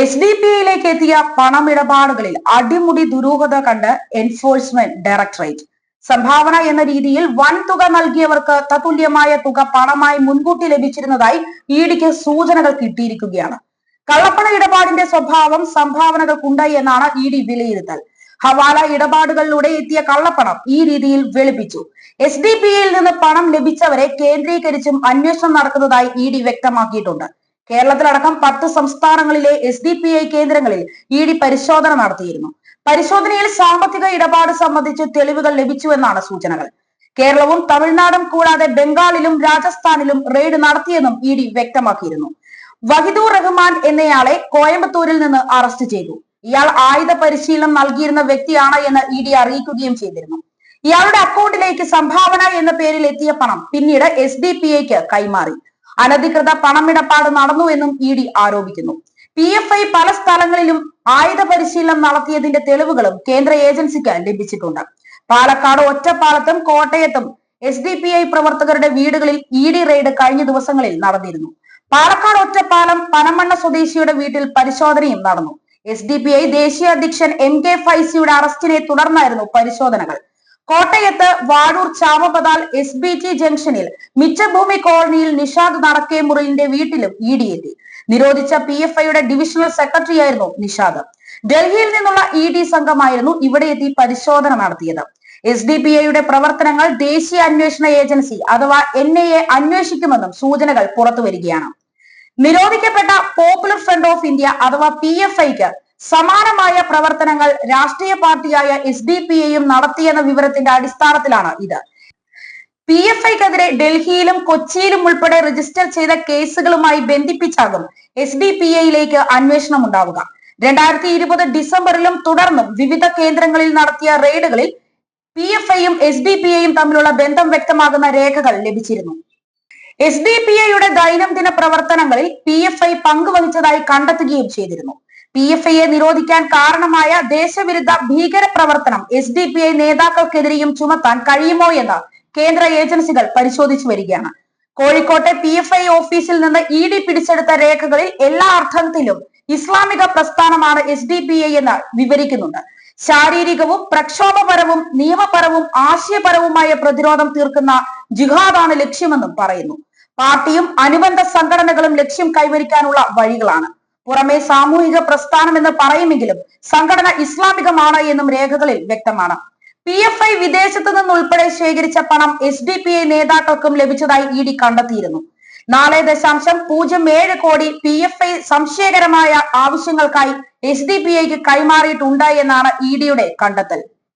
S D P ഐയിലേക്ക് എത്തിയ പണമിടപാടുകളിൽ അടിമുടി ദുരൂഹത കണ്ട് എൻഫോഴ്സ്മെന്റ് ഡയറക്ടറേറ്റ് സംഭാവന എന്ന രീതിയിൽ വൻ തുക നൽകിയവർക്ക് തത്തുല്യമായ തുക പണമായി മുൻകൂട്ടി ലഭിച്ചിരുന്നതായി ഇഡിക്ക് സൂചനകൾ കിട്ടിയിരിക്കുകയാണ്. കള്ളപ്പണ ഇടപാടിന്റെ സ്വഭാവം സംഭാവനകൾക്കുണ്ടായി എന്നാണ് ഇ ഡി വിലയിരുത്തൽ. ഹവാല ഇടപാടുകളിലൂടെ എത്തിയ കള്ളപ്പണം ഈ രീതിയിൽ വെളുപ്പിച്ചു. എസ് ഡി പി ഐയിൽ നിന്ന് പണം ലഭിച്ചവരെ കേന്ദ്രീകരിച്ചും അന്വേഷണം നടക്കുന്നതായി ഇ ഡി വ്യക്തമാക്കിയിട്ടുണ്ട്. കേരളത്തിലടക്കം പത്ത് സംസ്ഥാനങ്ങളിലെ എസ് ഡി പി ഐ കേന്ദ്രങ്ങളിൽ ഇ ഡി പരിശോധന നടത്തിയിരുന്നു. പരിശോധനയിൽ സാമ്പത്തിക ഇടപാട് സംബന്ധിച്ച് തെളിവുകൾ ലഭിച്ചുവെന്നാണ് സൂചനകൾ. കേരളവും തമിഴ്നാടും കൂടാതെ ബംഗാളിലും രാജസ്ഥാനിലും റെയ്ഡ് നടത്തിയെന്നും ഇ ഡി വ്യക്തമാക്കിയിരുന്നു. വഹിദൂർ റഹ്മാൻ എന്നയാളെ കോയമ്പത്തൂരിൽ നിന്ന് അറസ്റ്റ് ചെയ്തു. ഇയാൾ ആയുധ പരിശീലനം നൽകിയിരുന്ന വ്യക്തിയാണ് എന്ന് ഇ ഡി അറിയിക്കുകയും ചെയ്തിരുന്നു. ഇയാളുടെ അക്കൗണ്ടിലേക്ക് സംഭാവന എന്ന പേരിൽ എത്തിയ പണം പിന്നീട് എസ് ഡി പി ഐക്ക് കൈമാറി. അനധികൃത പണമിടപാട് നടന്നു എന്നും ഇ ഡി ആരോപിക്കുന്നു. പി എഫ് ഐ പല സ്ഥലങ്ങളിലും ആയുധ പരിശീലനം നടത്തിയതിന്റെ തെളിവുകളും കേന്ദ്ര ഏജൻസിക്ക് ലഭിച്ചിട്ടുണ്ട്. പാലക്കാട് ഒറ്റപ്പാലത്തും കോട്ടയത്തും എസ് ഡി പി ഐ പ്രവർത്തകരുടെ വീടുകളിൽ ഇ ഡി റെയ്ഡ് കഴിഞ്ഞ ദിവസങ്ങളിൽ നടന്നിരുന്നു. പാലക്കാട് ഒറ്റപ്പാലം പനമണ്ണ സ്വദേശിയുടെ വീട്ടിൽ പരിശോധനയും നടന്നു. എസ് ഡി പി ഐ ദേശീയ അധ്യക്ഷൻ എം കെ ഫൈസിയുടെ അറസ്റ്റിനെ തുടർന്നായിരുന്നു പരിശോധനകൾ. കോട്ടയത്ത് Vazhoor Chamapathal S B T ജംഗ്ഷനിൽ മിച്ചഭൂമി കോളനിയിൽ നിഷാദ് നടക്കേ നടക്കേമുറിലിന്റെ വീട്ടിലും ഇ ഡി എത്തി. നിരോധിച്ച പി എഫ് ഐയുടെ ഡിവിഷണൽ സെക്രട്ടറിയായിരുന്നു നിഷാദ്. ഡൽഹിയിൽ നിന്നുള്ള ഇ ഡി സംഘമായിരുന്നു ഇവിടെ എത്തി പരിശോധന നടത്തിയത്. എസ് ഡി പി ഐയുടെ പ്രവർത്തനങ്ങൾ ദേശീയ അന്വേഷണ ഏജൻസി അഥവാ എൻ ഐ എ അന്വേഷിക്കുമെന്നും സൂചനകൾ പുറത്തുവരികയാണ്. നിരോധിക്കപ്പെട്ട പോപ്പുലർ ഫ്രണ്ട് ഓഫ് ഇന്ത്യ അഥവാ പി എഫ് ഐക്ക് സമാനമായ പ്രവർത്തനങ്ങൾ രാഷ്ട്രീയ പാർട്ടിയായ എസ് ഡി പി എയും നടത്തിയെന്ന വിവരത്തിന്റെ അടിസ്ഥാനത്തിലാണ് ഇത്. പി എഫ് ഐക്കെതിരെ ഡൽഹിയിലും കൊച്ചിയിലും ഉൾപ്പെടെ രജിസ്റ്റർ ചെയ്ത കേസുകളുമായി ബന്ധിപ്പിച്ചാകും എസ് ഡി പി ഐയിലേക്ക് അന്വേഷണം ഉണ്ടാവുക. രണ്ടായിരത്തി ഇരുപത് ഡിസംബറിലും തുടർന്നും വിവിധ കേന്ദ്രങ്ങളിൽ നടത്തിയ റെയ്ഡുകളിൽ പി എഫ് ഐയും എസ് ഡി പി ഐയും തമ്മിലുള്ള ബന്ധം വ്യക്തമാകുന്ന രേഖകൾ ലഭിച്ചിരുന്നു. എസ് ഡി പി ഐയുടെ ദൈനംദിന പ്രവർത്തനങ്ങളിൽ പി എഫ് ഐ പങ്കുവഹിച്ചതായി കണ്ടെത്തുകയും ചെയ്തിരുന്നു. പി എഫ് ഐയെ നിരോധിക്കാൻ കാരണമായ ദേശവിരുദ്ധ ഭീകര പ്രവർത്തനം എസ് ഡി പി ഐ നേതാക്കൾക്കെതിരെയും ചുമത്താൻ കഴിയുമോ എന്ന് കേന്ദ്ര ഏജൻസികൾ പരിശോധിച്ചു വരികയാണ്. കോഴിക്കോട്ടെ പി എഫ് ഐ ഓഫീസിൽ നിന്ന് ഇ ഡി പിടിച്ചെടുത്ത രേഖകളിൽ എല്ലാ അർത്ഥത്തിലും ഇസ്ലാമിക പ്രസ്ഥാനമാണ് എസ് ഡി പി ഐ എന്ന് വിവരിക്കുന്നുണ്ട്. ശാരീരികവും പ്രക്ഷോഭപരവും നിയമപരവും ആശയപരവുമായ പ്രതിരോധം തീർക്കുന്ന ജിഹാദാണ് ലക്ഷ്യമെന്നും പറയുന്നു. പാർട്ടിയും അനുബന്ധ സംഘടനകളും ലക്ഷ്യം കൈവരിക്കാനുള്ള വഴികളാണ്. പുറമെ സാമൂഹിക പ്രസ്ഥാനം എന്ന് പറയുമെങ്കിലും സംഘടന ഇസ്ലാമികമാണ് എന്നും രേഖകളിൽ വ്യക്തമാണ്. പി എഫ് ഐ വിദേശത്ത് നിന്നുൾപ്പെടെ ശേഖരിച്ച പണം എസ് ഡി പി ഐ നേതാക്കൾക്കും ലഭിച്ചതായി ഇ ഡി കണ്ടെത്തിയിരുന്നു. നാല് ദശാംശം പൂജ്യം ഏഴ് കോടി പി എഫ് ഐ സംശയകരമായ ആവശ്യങ്ങൾക്കായി എസ് ഡി പി ഐക്ക് കൈമാറിയിട്ടുണ്ട് എന്നാണ് ഇ ഡിയുടെ കണ്ടെത്തൽ.